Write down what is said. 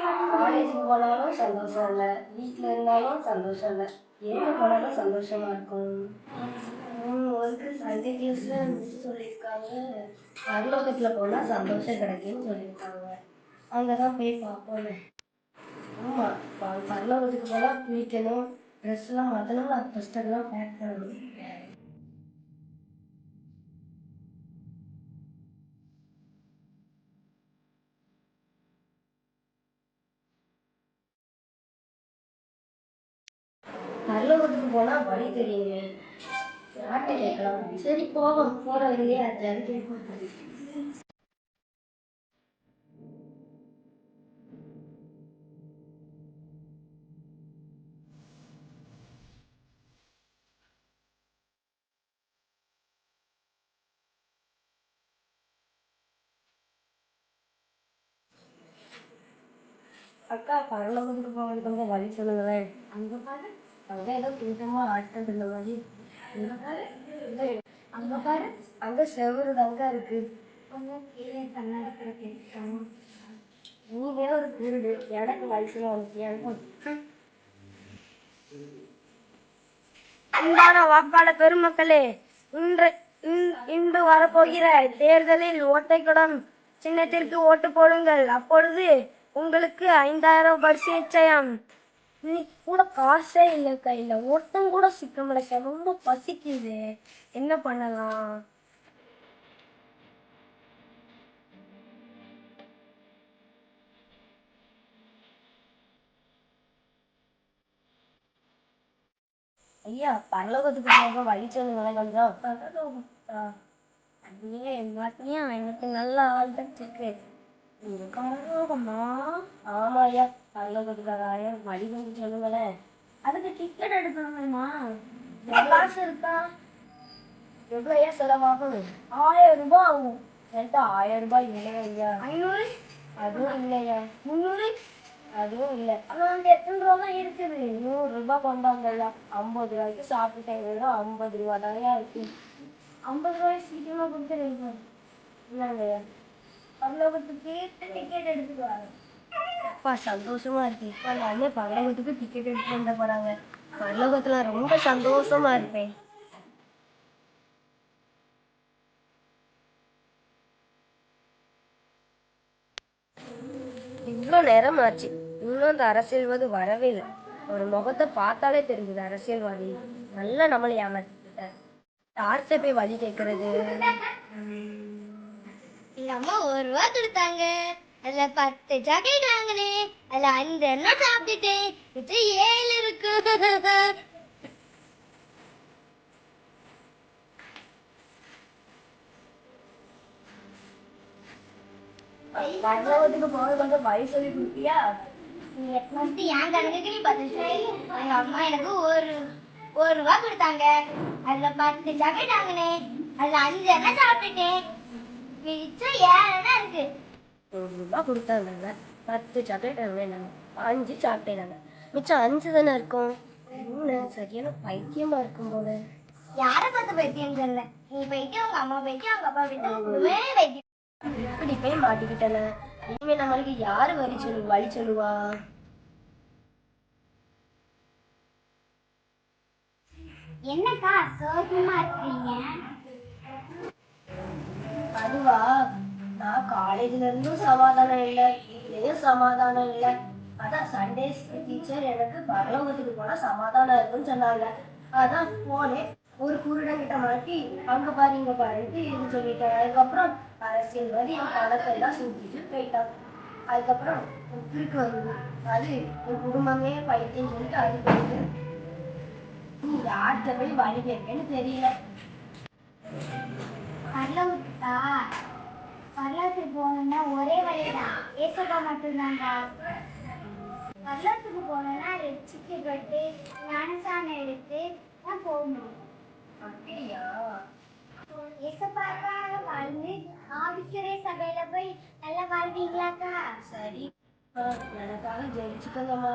காலேஜுக்கு போனாலும் சந்தோஷம் இல்லை. வீட்டில் இருந்தாலும் சந்தோஷம் இல்லை. எங்கே போனாலும் சந்தோஷமா இருக்கும். சண்டே கிளாஸில் மிஸ் சொல்லியிருக்காங்க. பரலோகத்தில் போனால் சந்தோஷம் கிடைக்கும்னு சொல்லியிருக்காங்க. அங்கே தான் போய் பார்ப்போம். ஆமாம் பரலோகத்துக்கு போனால் குளிக்கணும் ட்ரெஸ்லாம் மாற்றணும் நான் புஸ்தகம்லாம் பேக் பண்ணணும். பரலோகத்துக்கு போனால் வழி தெரியுங்க யார்கிட்ட கேட்கலாம்? சரி போவோம். போகிற வழியே அது அக்கா பரலோகத்துக்கு போகிறதுக்கு கொஞ்சம் வழி சொல்லுங்களேன். அங்கே பாரு. அங்கே ஏதோ கூட்டமா ஆட்டம் இந்த மாதிரி இங்க பாரு இங்க செவரு தாங்க இருக்கு கொஞ்சம் கீழே கண்ணாடி கிடக்கு நீங்க ஒரு திருடு எனக்கு வயசுல சொல்ல உனக்கு எனக்கு அன்பான வாக்காளர் பெருமக்களே இன்று இன்று வரப்போகிற தேர்தலில் ஓட்டைக்குடம் சின்னத்திற்கு ஓட்டு போடுங்கள் அப்பொழுது உங்களுக்கு ஐந்தாயிரம் பரிசு நிச்சயம் இன்னைக்கு கூட காசே இல்லை கையில ஓட்டம் கூட சிக்க முடியல ரொம்ப பசிக்குது. என்ன பண்ணலாம்? ஐயா பரலோகத்துக்கு போக வழி சொல்லுங்களேன் கொஞ்சம் பரலோகத்தா ஐயே எல்லாத்தையும் எனக்கு நல்ல ஆள் தான் இருக்கு பரலோகமா? ஆமா ஐயா. வழி கொஞ்சம் சொல்லுங்களேன் அதுக்கு டிக்கெட் எடுக்கணுமேமா காசு இருக்கா? எவ்வளோ செலவாகும்? ஆயிரம் ரூபாய் ஆகும். என்கிட்ட ஆயிரம் ரூபாய் இல்லையா ஐயா. ஐநூறு? அதுவும் இல்லையா? முந்நூறு? அதுவும் இல்லை. ஆனால் அங்கே எத்தனை ரூபா தான் இருக்குது? நூறு ரூபாய் கொண்டாங்கல்ல ஐம்பது ரூபாய்க்கு சாப்பிட்டேன். வெறும் ஐம்பது ரூபா தாயா இருக்கு. ஐம்பது ரூபாய் சீக்கிரமாக கொடுத்துருங்க இல்லைங்கய்யா பரலோகத்துக்கு டிக்கெட் எடுத்துட்டு வரேன் அப்பா சந்தோஷமா இருக்கு. இப்ப நானே பரலோகத்துக்கு டிக்கெட் எடுத்து வந்த போறாங்க. பரலோகத்துல ரொம்ப சந்தோஷமா இருப்பேன். இவ்வளோ நேரம் ஆச்சு இன்னும் அந்த அரசியல்வாதி வரவே இல்லை. ஒரு முகத்தை பார்த்தாலே தெரிஞ்சது அரசியல்வாதி. நல்லா நம்மளை ஏமாத்திட்டார் யார்கிட்ட போய் வழி கேட்கறது எங்க அம்மா ஒரு ரூபா கொடுத்தாங்க. அதுல பத்து சாக்லேட் வாங்கினேன். அதுல அஞ்சு எண்ணெய் சாப்பிட்டுட்டேன். இது ஏழு இருக்கு பரலோகத்துக்கு போக கொஞ்சம் வழி சொல்லி கொடுப்பியா நீ ஃபர்ஸ்ட் என் கணக்குக்கு நீ பதில் சொல்லு. எங்க அம்மா எனக்கு ஒரு ஒரு ரூபா கொடுத்தாங்க. அதுல பத்து சாக்லேட் வாங்கினேன். அதுல அஞ்சு எண்ணெய் சாப்பிட்டுட்டேன். மிச்சம் ஏழு எண்ணெய் இருக்கு. ஒரு ரூபா கொடுத்தாங்க பத்து சாக்லேட் வேணாங்க. அஞ்சு சாப்பிட்டேன் நாங்கள் மிச்சம் அஞ்சு தானே இருக்கும்? என்ன சரியான பைத்தியமா இருக்கும் போல. யாரை பார்த்து பைத்தியம் சொல்ல நீ பைத்தியம் உங்க அம்மா பைத்தியம் உங்க அப்பா பைத்தியம் பைத்தியம். இப்படி போய் மாட்டிக்கிட்டேன? இனிமே நம்மளுக்கு யாரு வழி சொல்லு வழி சொல்லுவா? என்னக்கா சோகமா இருக்கீங்க? அதுவா? காலேஜ்ல இருந்தும் சமாதானம் இல்லை வீட்லயும் சமாதானம் இல்லை. அதான் சண்டே டீச்சர் எனக்கு பரலோகத்துக்கு போனா சமாதானம் இருக்குன்னு சொன்னாங்க. அதான் போனேன். ஒரு குருடன் கிட்ட மாட்டி அங்க பாரு இங்க பாருன்ட்டு இது சொல்லிட்டேன் அதுக்கப்புறம் அரசியல்வாதி என் பணத்தை எல்லாம் சுட்டிட்டு போயிட்டான். அதுக்கப்புறம் திருட்டு வருது அது என் குடும்பமே பைத்தியம் சொல்லிட்டு அது போயிட்டு நீ யார்கிட்ட போய் வழி கேட்கன்னு தெரியல பரலோகத்துக்கா பரலோகத்துக்கு போகணும்னா ஒரே ஏசப்பா மட்டும்தாங்க பரலோகத்துக்கு போகணும்னா ரசிக்கப்பட்டு ஞானசானம் எடுத்து தான் போகணும் அப்படியா? ஏசப்பாக்காக வாழ்ந்து ஆவிக்குரிய சபையில போய் நல்லா வாழ்வீங்களாக்கா? சரி. எனக்காக ஜெயிச்சுக்கோங்கம்மா.